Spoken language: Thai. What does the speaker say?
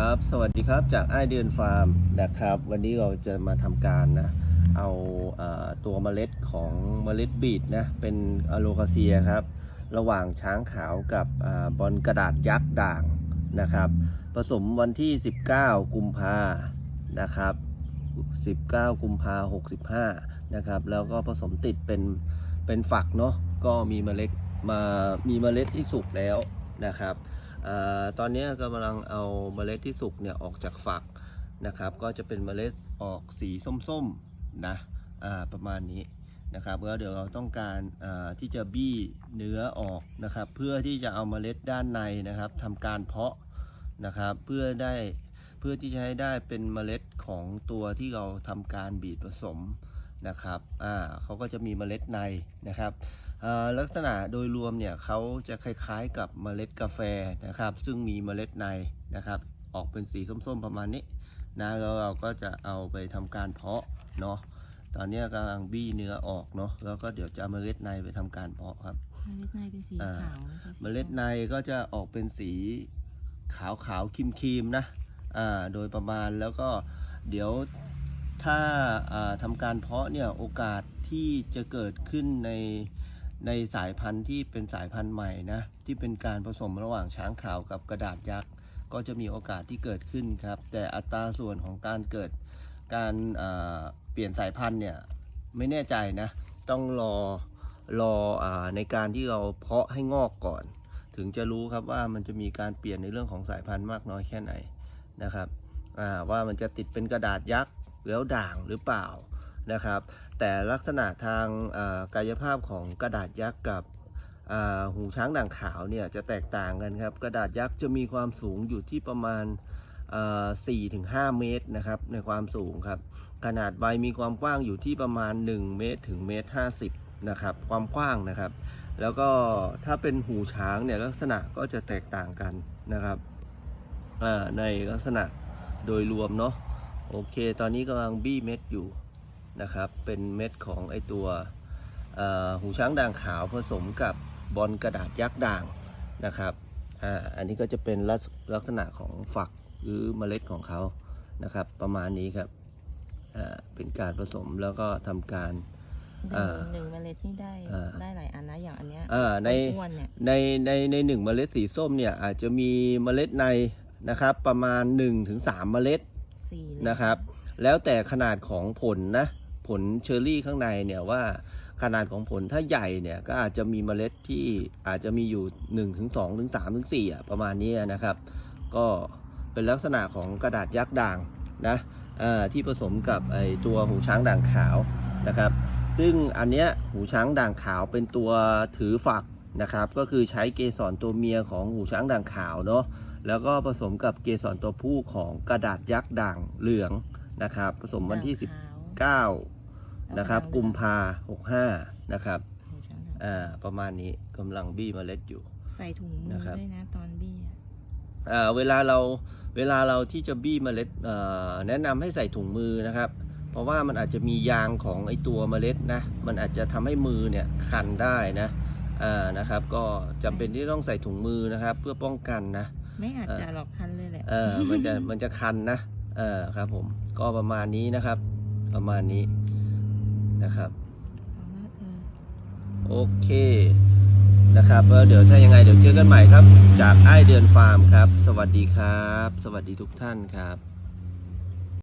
ครับ สวัสดีครับ จากไอเดือนฟาร์มนะครับ วันนี้เราจะมาทำการนะ เอาเอ่อตัวเมล็ดของเมล็ดบีดนะ เป็นอะโลคาเซียครับ ระหว่างช้างขาวกับอบอลกระดาษยักษ์ด่างนะครับ ผสมวันที่ 19 กุมภานะครับ 19 กุมภา65 นะครับ แล้วก็ผสมติดเป็น เป็นฝักเนาะ ก็มีเมล็ดมา มีเมล็ดที่สุกแล้วนะครับ ตอนนี้กำลังเอาเมล็ดที่สุกเนี่ยออกจากฝักนะครับ ก็จะเป็นเมล็ดออกสีส้มๆนะประมาณนี้นะครับแล้วเดี๋ยวเราต้องการที่จะบี้เนื้อออกนะครับ เพื่อที่จะเอาเมล็ดด้านในนะครับทำการเพาะนะครับ เพื่อได้เพื่อที่จะให้ได้เป็นเมล็ดของตัวที่เราทำการบีบผสม นะครับอ่าเขาก็จะมีเมล็ดในนะครับอ่าลักษณะโดยรวมเนี่ยเขาจะคล้ายๆกับเมล็ดกาแฟนะครับ ซึ่งมีเมล็ดในนะครับ ออกเป็นสีส้มๆประมาณนี้นะแล้วเราก็จะเอาไปทำการเพาะเนาะตอนนี้กำลังบี้เนื้อออกเนาะแล้วก็เดี๋ยวจะเอาเมล็ดในไปทำการเพาะครับเมล็ดในเป็นสีอ่าขาวนะคะสีเมล็ดในก็จะออกเป็นสีขาวขาวครีมครีมๆนะอ่าโดยประมาณแล้วก็เดี๋ยว ถ้าทำการเพาะเนี่ยโอกาสที่จะเกิดขึ้นในในสายพันธุ์ที่เป็นสายพันธุ์ใหม่นะที่เป็นการผสมระหว่างช้างขาวกับกระดาษยักษ์ก็จะมีโอกาสที่เกิดขึ้นครับ แต่อัตราส่วนของการเกิดการเปลี่ยนสายพันธุ์เนี่ยไม่แน่ใจนะ ต้องรอรออในการที่เราเพาะให้งอกก่อน ถึงจะรู้ครับว่ามันจะมีการเปลี่ยนในเรื่องของสายพันธุ์มากน้อยแค่ไหนนะครับว่ามันจะติดเป็นกระดาษยักษ์ แล้วด่างหรือเปล่านะครับ แต่ลักษณะทางกายภาพของกระดาษยักษ์กับหูช้างด่างขาวเนี่ยจะแตกต่างกันครับ กระดาษยักษ์จะมีความสูงอยู่ที่ประมาณสี่ถึงห้าเมตรนะครับในความสูงครับ ขนาดใบมีความกว้างอยู่ที่ประมาณ 1 เมตรถึงเมตรห้าสิบนะครับความกว้างนะครับ แล้วก็ถ้าเป็นหูช้างเนี่ยลักษณะก็จะแตกต่างกันนะครับในลักษณะโดยรวมเนาะ โอเค ตอนนี้กำลังบี้เม็ดอยู่นะครับ เป็นเม็ดของไอตัวเอ่อหูช้างด่างขาวผสมกับบอลกระดาษยักษ์ด่างนะครับอ่าอันนี้ก็จะเป็นลักษลักษณะของฝักหรือเมล็ดของเขานะครับ ประมาณนี้ครับอ่าเป็นการผสมแล้วก็ทำการหอ่านึ่งหนึ่งเมล็ดนี่ได้อ่าได้หลายอันนะอย่างอันเนี้ยอ่าในอ้วนๆเนี่ยในในในหนึ่งเมล็ดสีส้มเนี่ยอาจจะมีเมล็ดในนะครับประมาณ1-3เมล็ด สี่เลยนะครับ แล้วแต่ขนาดของผลนะ ผลเชอร์รี่ข้างในเนี่ยว่าขนาดของผลถ้าใหญ่เนี่ยก็อาจจะมีเมล็ดที่อาจจะมีอยู่1-2ถึง2ถึง3ถึง4อะประมาณนี้นะครับ ก็เป็นลักษณะของกระดาษยักษ์ด่างนะที่ผสมกับไอตัวหูช้างด่างขาวนะครับ ซึ่งอันเนี้ยหูช้างด่างขาวเป็นตัวถือฝักนะครับ ก็คือใช้เกสรตัวเมียของหูช้างด่างขาวเนาะ แล้วก็ผสมกับเกสรตัวผู้ของกระดาษยักษ์ด่างเหลืองนะครับ ผสมวันที่ด่างขาว19 นะครับ กุมภา65นะครับหูช้างด่างอ่าประมาณนี้กำลังบี้เมล็ดอยู่ ใส่ถุงมือนะครับด้วยนะตอนบี้อะอ่าเวลาเราเวลาเราที่จะบี้เมล็ดเอ่อแนะนำให้ใส่ถุงมือนะครับ เพราะว่ามันอาจจะมียางของไอตัวเมล็ดนะ มันอาจจะทำให้มือเนี่ยคันได้นะอ่านะครับ ก็จำเป็นที่ต้องใส่ถุงมือนะครับ เพื่อป้องกันนะ ไม่อาจจะหรอกคันเลยแหละ เออ มันจะมันจะคันนะ เออครับ ผม ก็ประมาณนี้นะครับ ประมาณนี้นะครับเอาละเธอโอเคนะครับแล้วเดี๋ยวถ้ายังไงเดี๋ยวเจอกันใหม่ครับ จากไอเดือนฟาร์มครับ สวัสดีครับ สวัสดีทุกท่านครับ